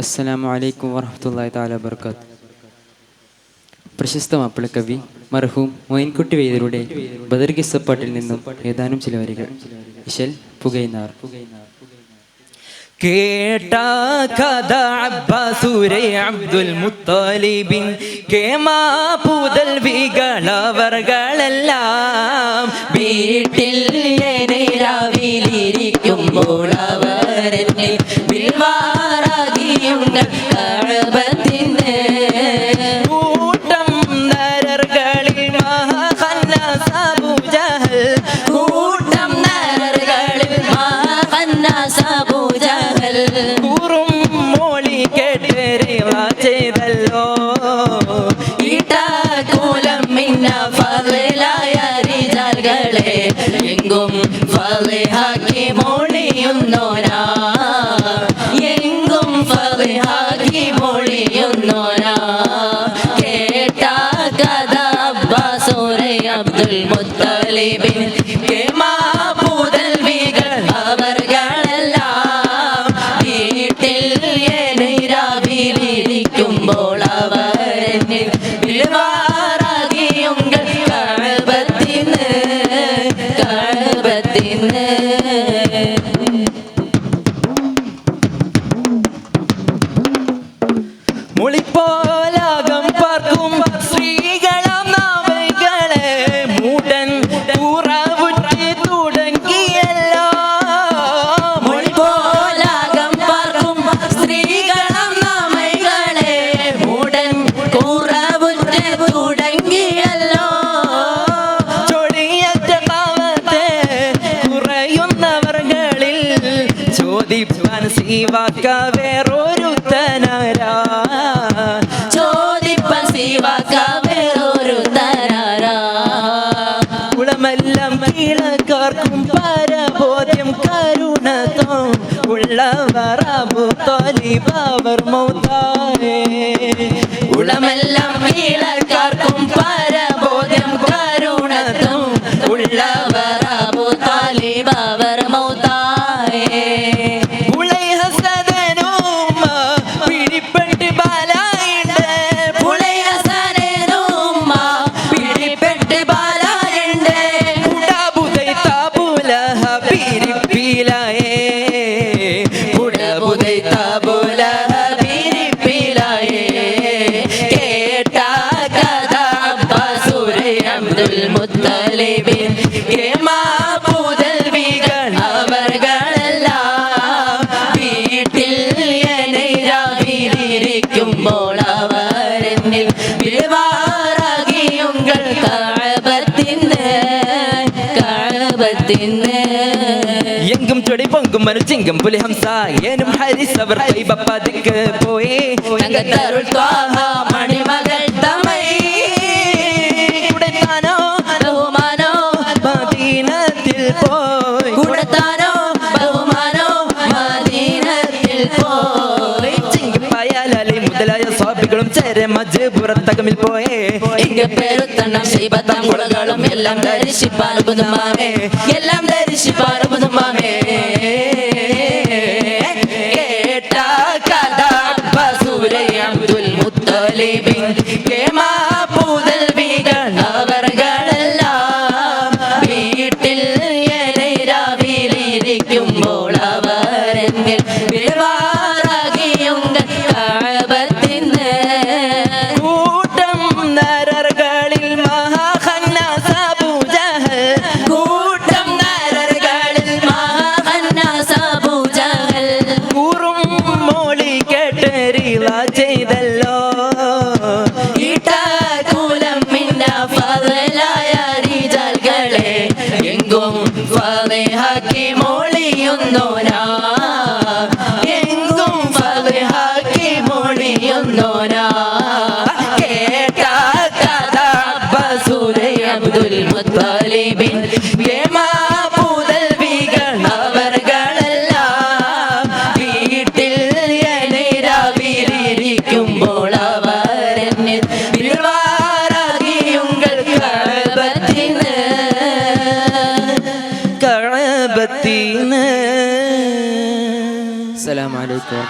അസ്സലാമു അലൈക്കും വറഹ്മത്തുള്ളാഹി താല വബറകാത്ത് പ്രശസ്ത മാപ്പിളക്കവി മർഹൂം മൊയിൻകുട്ടി വൈദ്യരുടെ ബദർ കിസ്സപ്പാട്ടിൽ നിന്നും ഏതാനും ചില വരികൾ. ഇശൽ പുകയിനാർ. കേട്ട കഥ അബ്ബാസൂരെ അബ്ദുൽ മുത്തലിബിൻ. കേമാ പുതൽ വികളവർകളെല്ലാം. വീട്ടിൽ രാവിലിരിക്കുമ്പോൾ അവരെന്നെ വിൽവാറാകിയുണ്ട് ഫലേ കൂട്ടം നരകളിൽ മൊഴിയുന്നോരാ അബ്ദുൽ മുത്തലിബിൻ കേമാ അവർകളെല്ലാം വീട്ടിൽ രാവിലിരിക്കുമ്പോൾ അവരെന്നെ വിളിവാറാകിയുങ്കൾ കഴബത്തിന് ചോദിപ്പാൻ സീവാക്ക വേറൊരു തനരാ ചോദിപ്പൻ സീവാക്ക വേറൊരു തരാരാ കുളമെല്ലാം കീഴക്കാർക്കും പരബോധ്യം കരുണത്തോ ഉള്ളവർ തോലിബാവർ മൗതായേ ഉളമെല്ലാം കീഴക്കാർക്കും പരബോധ്യം കഴബത്തിന് എങ്കും ചൊടി പൊങ്കും മനുചിങ്കും പുലിഹംസ ഏനും ഹരിസ് അവർ കൈബപ്പാതിക്ക് പോയേ തങ്കത്തരുൾ ത്വാഹ സ്വാഭികളും ചേരെ മജ്പുറത്തകമിൽ പോയേ. ഇങ്ങ പേരുത്തണ്ണം ശൈബത്തം കുളകളും എല്ലാം ധരിച്ചിപ്പാൻ പുതുമാമേ എല്ലാം ധരിച്ചിപ്പാൻ പുതുമാമേ കേട്ട കഥ ബസൂരെ അബ്ദുൽ മുത്തലിബിൻ. കേമാ പുതൽവികൾ അവർകളെല്ലാം വീട്ടിൽ എന്നെ രാവിലിരിക്കുമ്പോൾ അവരെന്നിൽ കൂറും മോളി ചെയ്തല്ലോ. മിന്ന ഫലായ റിജാൽകളെ എങ്കും ഫലഹാക്കി മൊഴിയുന്നോനാ എങ്കും കേട്ട അബ്ദുൽ മുത്തലിബിൻ കഴബത്തിന് അസ്സലാമു അലൈക്കും.